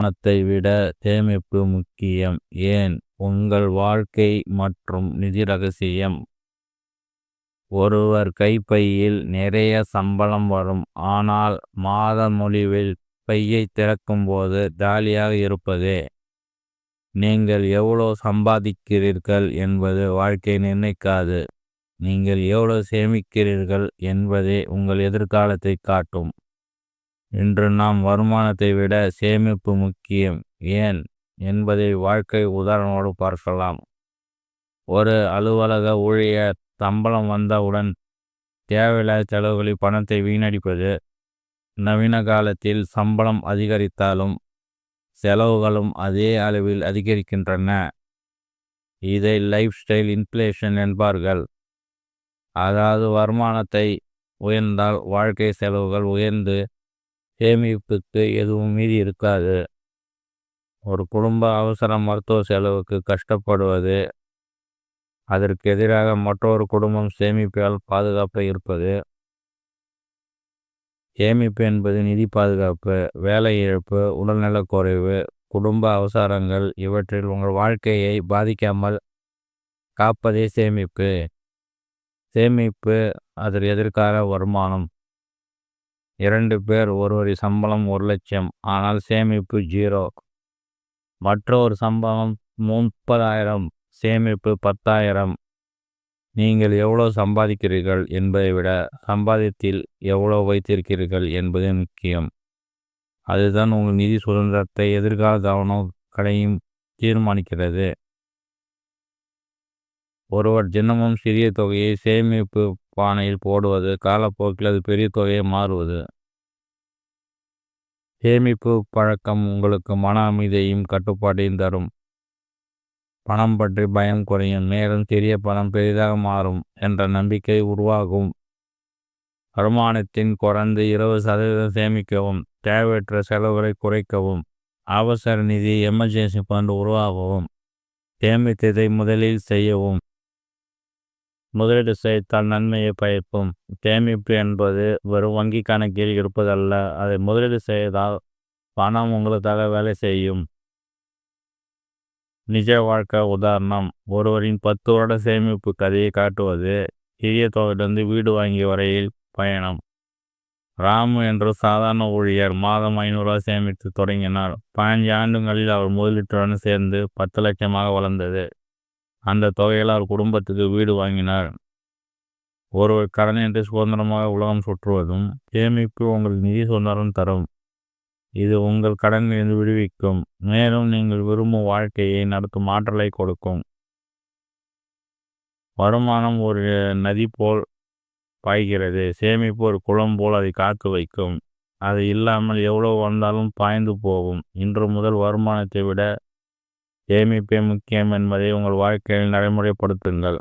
பணத்தை விட சேமிப்பு முக்கியம். ஏன்? உங்கள் வாழ்க்கை மற்றும் நிதி ரகசியம். ஒருவர் கைப்பையில் நிறைய சம்பளம் வரும். ஆனால் மாத முடிவில் பையை திறக்கும்போது காலியாக இருப்பதே. நீங்கள் எவ்வளோ சம்பாதிக்கிறீர்கள் என்பது வாழ்க்கை நிர்ணயிக்காது. நீங்கள் எவ்வளோ சேமிக்கிறீர்கள் என்பதே உங்கள் எதிர்காலத்தை காட்டும். இன்று நாம் வருமானத்தை விட சேமிப்பு முக்கியம். ஏன்? என்பதை வாழ்க்கை உதாரணோடு பார்க்கலாம். ஒரு அலுவலக ஊழியர் சம்பளம் வந்தவுடன் தேவையில்லாத செலவுகளில் பணத்தை வீணடிப்பது நவீன காலத்தில் சம்பளம் அதிகரித்தாலும் செலவுகளும் அதே அளவில் அதிகரிக்கின்றன. இதை லைஃப் ஸ்டைல் இன்ஃப்ளேஷன் என்பார்கள். அதாவது வருமானத்தை உயர்ந்தால் வாழ்க்கை செலவுகள் உயர்ந்து சேமிப்புக்கு எதுவும் மீதி இருக்காது. ஒரு குடும்ப அவசர மருத்துவ செலவுக்கு கஷ்டப்படுவது. அதற்கு எதிராக மற்றொரு குடும்பம் சேமிப்பால் பாதுகாப்பாக இருப்பது. சேமிப்பு என்பது நிதி பாதுகாப்பு வேலை இழப்பு உடல்நலக்குறைவு. குடும்ப அவசரங்கள் இவற்றில் உங்கள் வாழ்க்கையை பாதிக்காமல் காப்பதே சேமிப்பு. சேமிப்பு அதன் எதிர்கால வருமானம். இரண்டு பேர் ஒருவரி சம்பளம் ஒரு லட்சம் ஆனால் சேமிப்பு ஜீரோ. மற்றொரு சம்பளம் முப்பதாயிரம் சேமிப்பு பத்தாயிரம். நீங்கள் எவ்வளோ சம்பாதிக்கிறீர்கள் என்பதை விட சம்பாதியத்தில் எவ்வளோ வைத்திருக்கிறீர்கள் என்பது முக்கியம். அதுதான் உங்கள் நிதி சுதந்திரத்தை எதிர்கால கவனம் கடையும் தீர்மானிக்கிறது. ஒருவர் தினமும் சிறிய தொகையை சேமிப்பு பானையில் போடுவது காலப்போக்கில் அது பெரிய தொகையை மாறுவது. சேமிப்பு பழக்கம் உங்களுக்கு மன அமைதியையும் கட்டுப்பாட்டையும் தரும். பணம் பற்றி பயம் குறையும். மேலும் சிறிய பணம் பெரிதாக மாறும் என்ற நம்பிக்கை உருவாகும். வருமானத்தின் குறைந்து இருபது சதவீதம் சேமிக்கவும் தேவையற்ற செலவுகளை குறைக்கவும் அவசர நிதி எமர்ஜென்சி ஃபண்ட் உருவாகவும் சேமித்ததை முதலில் செய்யவும் முதலீடு செய்தால் நன்மையை பயக்கும் சேமிப்பு என்பது வெறும் வங்கி கணக்கில் இருப்பதல்ல. அதை முதலீடு செய்தால் பணம் உங்களுக்காக வேலை செய்யும். நிஜ வாழ்க்கை உதாரணம். ஒருவரின் பத்து வருட சேமிப்பு கதையை காட்டுவது சிறிய தொகையிலிருந்து வீடு வாங்கிய வரையில் பயணம். ராமு என்ற சாதாரண ஊழியர் மாதம் ஐநூறுரூவா சேமித்து தொடங்கினார். பதினஞ்சு ஆண்டுகளில் அவர் முதலீட்டுடன் சேர்ந்து பத்து லட்சமாக வளர்ந்தது. அந்த தொகையில் அவர் குடும்பத்துக்கு வீடு வாங்கினார். ஒருவர் கடனின்றி சுதந்திரமாக உலகம் சுற்றுவதும் சேமிப்பு உங்கள் நிதி சுதந்திரம் தரும். இது உங்கள் கடனிலிருந்து விடுவிக்கும். மேலும் நீங்கள் விரும்பும் வாழ்க்கையை நடத்தும் ஆற்றலை கொடுக்கும். வருமானம் ஒரு நதி போல் பாய்கிறது. சேமிப்பு ஒரு குளம் போல் அதை காத்து வைக்கும். அது இல்லாமல் எவ்வளவு வந்தாலும் பாய்ந்து போகும். இன்று முதல் வருமானத்தை விட சேமிப்பே முக்கியம் என்பதை உங்கள் வாழ்க்கையில் நடைமுறைப்படுத்துங்கள்.